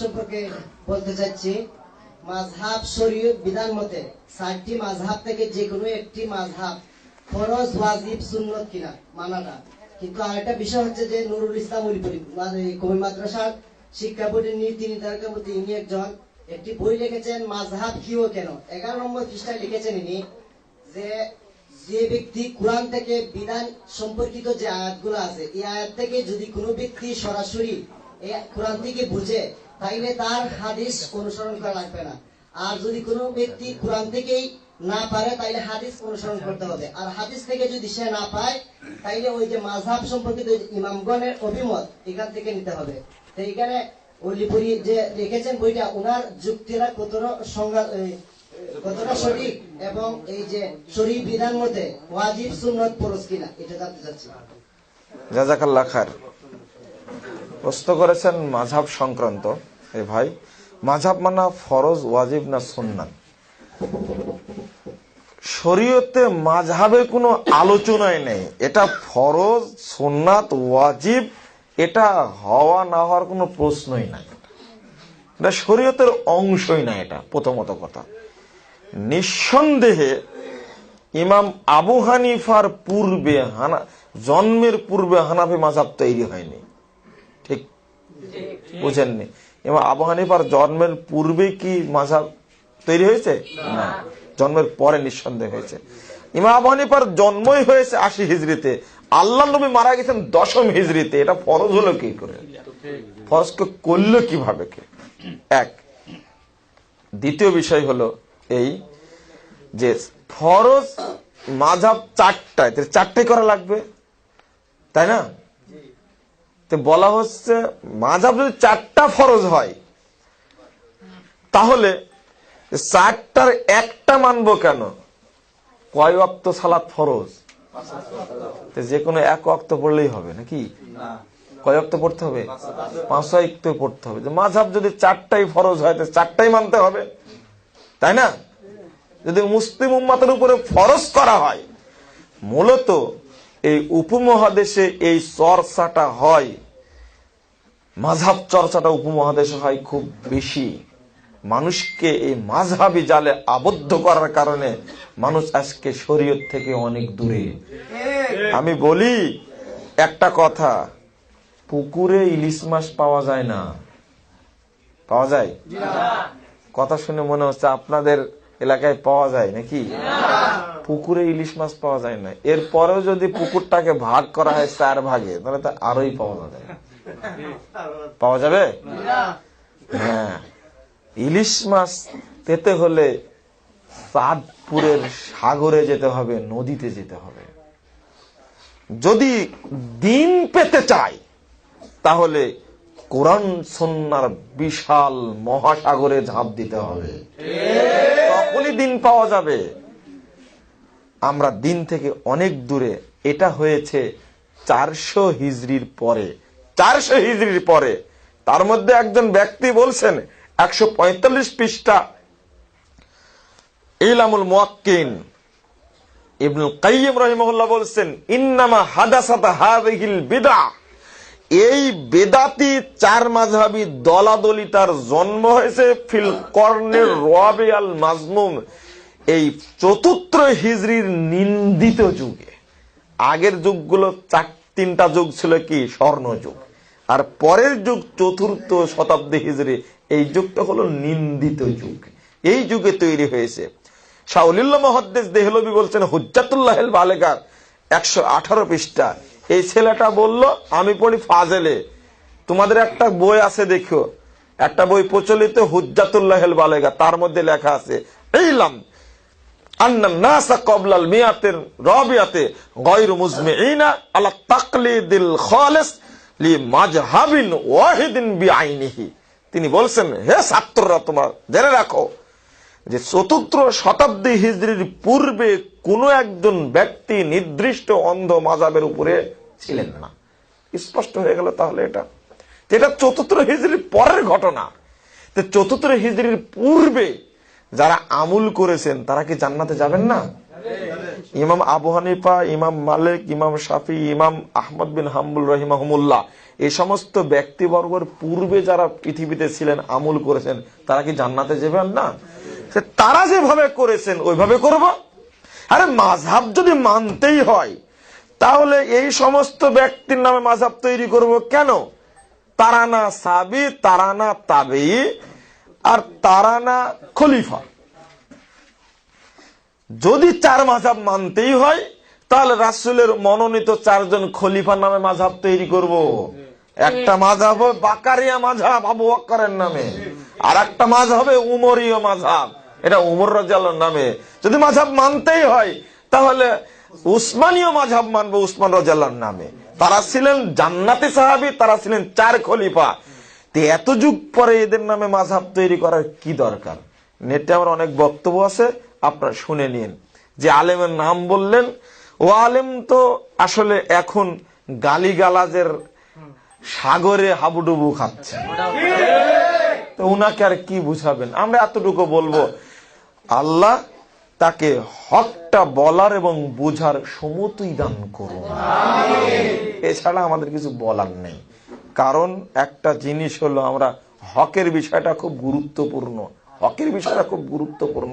সম্পর্কে বলতে চাচ্ছি মাঝহাব শরীয়ত বিধান মতে চারটি মাঝহাব থেকে যে কোনো একটি মাঝহাব ফরজ, ওয়াজিব, সুন্নত কিনা মানাটা কিন্তু আরেকটা বিষয় হচ্ছে যে নুরুল ইসলাম কমি মাদ্রাসার শিক্ষা বোর্ডের নীতি নির্ধারকের মধ্যে ইনি একজন, একটি বই লিখেছেন মাঝহাব কি ও কেন? এগারো নম্বর পৃষ্ঠায় লিখেছেন ইনি যে যে ব্যক্তি কোরআন থেকে বিধান সম্পর্কিত যে আয়াতগুলো আছে, এই আয়াত থেকে যদি কোনো ব্যক্তি সরাসরি এই কোরআন থেকে বুঝে তাইলে তার হাদিস অনুসরণ করা লাগবে না। আর যদি কোনো ব্যক্তি কোরআন থেকেই না পারে, তাইলে হাদিস অনুসরণ করতে হবে। আর হাদিস থেকে যদি সে না পায়, তাইলে ওই যে মাঝহাব সম্পর্কিত ইমামগণের অভিমত, এখান থেকে নিতে হবে। তো এখানে অলিপুরি যে লিখেছেন বইটা ওনার যুক্তিরা কতটা সংজ্ঞা কতটা সঠিক এবং এই যে শরীর বিধান মতে ওয়াজিব, সুন্নত পরশ কিনা, এটা জানতে চাচ্ছি। জাজাকাল্লা খার প্রশ্ন করেছেন মাঝাব সংক্রান্ত। এ ভাই মাঝাব মানা ফরজ, ওয়াজিব না সুন্নাত? শরীয়তে মাঝহাবের কোনো আলোচনাই নেই। এটা ফরজ, সুন্নাত, ওয়াজিব, এটা হওয়া, না হওয়ার কোনো প্রশ্নই নাই। এটা শরীয়তের অংশই না এটা, প্রথমত কথা। নিঃসন্দেহে ইমাম আবু হানিফার পূর্বে হানা, জন্মের পূর্বে হানাফি মাঝাব তৈরি হয়নি। ঠিক? বুঝেননি? ইমাম আবু হানিফার জন্মের পূর্বে কি মাঝাব তৈরি হয়েছে? না। জন্মের পরে নিঃসন্দেহ হয়েছে। ইমা আবু হানিফার জন্মই হয়েছে আশি হিজড়িতে। আল্লাহ নবী মারা গেছেন দশম হিজড়িতে। এটা ফরজ হলো কি করে? ফরজকে করল কীভাবে কে? এক দ্বিতীয় বিষয় হলো এই যে ফরজ মাঝাব চারটায়। চারটাই করা লাগবে। তাই না? তো বলা হচ্ছে মাঝাব যদি চারটা ফরজ হয়, তাহলে চারটার একটা মানবো কেন? কয় অক্ত সালাত ফরজ? যে কোনো এক অক্ত পড়লেই হবে নাকি? কয় অক্ত পড়তে হবে? পাঁচ অক্ত পড়তে হবে। মাঝাব যদি চারটাই ফরজ হয় চারটাই মানতে হবে। তাই না? যদি মুসলিম উম্মাতের উপরে ফরজ করা হয়, মূলত এই উপমহাদেশে এই চর্চাটা হয়। মাঝহাব চর্চাটা উপমহাদেশে হয় খুব বেশি। মানুষকে এই মাঝহাবি জালে আবদ্ধ করার কারণে মানুষ আজকে শরীয়ত থেকে অনেক দূরে। আমি বলি একটা কথা, পুকুরে ইলিশ মাছ পাওয়া যায় না। পাওয়া যায়? কথা শুনে মনে হচ্ছে আপনাদের এলাকায় পাওয়া যায় নাকি? পুকুরে ইলিশ মাছ পাওয়া যায় না। এরপরেও যদি পুকুরটাকে ভাগ করা হয় চার ভাগে, তাহলে তো আরোই পাওয়া যাবে পাওয়া যাবে? হ্যাঁ। ইলিশ মাছ পেতে হলে চাঁদপুরের সাগরে যেতে হবে, নদীতে যেতে হবে। যদি দিন পেতে চাই তাহলে কোরআন সন্ন্যার বিশাল মহাসাগরে ঝাঁপ দিতে হবে। তখনই দিন পাওয়া যাবে। আমরা দিন থেকে অনেক দূরে, এটা হয়েছে চারশো হিজড়ির পরে। চারশো হিজড়ির পরে, তার মধ্যে একজন ব্যক্তি বলছেন, একশো পঁয়তাল্লিশ পৃষ্ঠা। ইলামুল মুয়াক্কিন ইবনুল কাইয়িম রহিমাহুল্লাহ বলছেন, ইন্নামা হাদাসাতা হাদিহিল বিদা এই বেদাতি চার মাঝহাবি দলাদলিটার জন্ম হয়েছে ফিল কর্ণের রবে আল মাজমুম এই চতুর্থ হিজরির নিন্দিত যুগে। আগের যুগগুলো চার তিনটা যুগ ছিল কি? স্বর্ণ যুগ আর পরের যুগ চতুর্থ শতাব্দী হিজরি এই যুগটা হলো নিন্দিত যুগ। এই যুগে তৈরি হয়েছে। শাউলিল্লাহ মহাদ্দেশ দেহলবি বলছেন হুজ্জাতুল্লাহ বালেকার একশো আঠারো পৃষ্ঠা। এই ছেলেটা বলল, আমি পড়ি ফাজেলে। তোমাদের একটা বই আছে দেখো। একটা বই প্রচলিত হুজ্জাতুল্লাহ বালেগা তার মধ্যে লেখা আছে এইলাম কবলাল মিয়াতের রবিয়াতে তাকলিদিল খালিস লি ওয়াহিদিন বিআইনিহি। তিনি বলছেন, হে ছাত্ররা, তোমার জেনে রাখো যে চতুর্থ শতাব্দী হিজড়ির পূর্বে কোন একজন ব্যক্তি নির্দিষ্ট অন্ধ মাজাবের উপরে ছিলেন না। স্পষ্ট হয়ে গেল তাহলে এটা। এটা চতুর্থ হিজরির পরের ঘটনা। তো চতুর্থ হিজড়ির পূর্বে যারা আমুল করেছেন, তারা কি জান্নাতে যাবেন না? ইমাম আবু হানিফা, ইমাম মালিক, ইমাম শাফি, ইমাম আহমদ বিন হাম্বুল রহিমাহমুল্লাহ, এই সমস্ত ব্যক্তিবর্গের পূর্বে যারা পৃথিবীতে ছিলেন, আমল করেছেন, তারা কি জান্নাতে যাবেন? না। তারা যেভাবে করেছেন, ওইভাবে করব। আরে মাঝহাব যদি মানতেই হয়, তাহলে এই সমস্ত ব্যক্তির নামে মাঝহাব তৈরি করব কেন? তারানা সাবি তারানা তাবেই, আর তারানা খলিফা। যদি চার মাঝাব মানতেই হয়, তাহলে রাসুলের মনোনীত চারজন খলিফার নামে মাঝাব তৈরি করব। একটা মাঝাব হবে বাকারিয়া মাঝাব, আবু বক্করের নামে। আর একটা মাঝ হবে উমরীয় মাঝাব, এটা উমর রাজাল্লার নামে। যদি মাঝাব মানতেই হয়, তাহলে উসমানীয় মাঝাব মানবো উসমান রাজাল্লার নামে। তারা ছিলেন জান্নাতি সাহাবি, তারা ছিলেন চার খলিফা। এত যুগ পরে এদের নামে মাঝাব তৈরি করার কি দরকার? নেটে আমার অনেক বক্তব্য আছে। আপনারা শুনে নিন। যে আলেমের নাম বললেন, ও আলেম তো আসলে এখন গালিগালাজের সাগরে হাবুডুবু খাচ্ছে। তো উনাকে আর কি বুঝাবেন? আমরা এতটুকু বলব, আল্লাহ তাকে হকটা বলার এবং বোঝার সমতুই দান করুন। এছাড়া আমাদের কিছু বলার নেই। কারণ একটা জিনিস হলো আমরা হকের বিষয়টা খুব গুরুত্বপূর্ণ। হকের বিষয়টা খুব গুরুত্বপূর্ণ।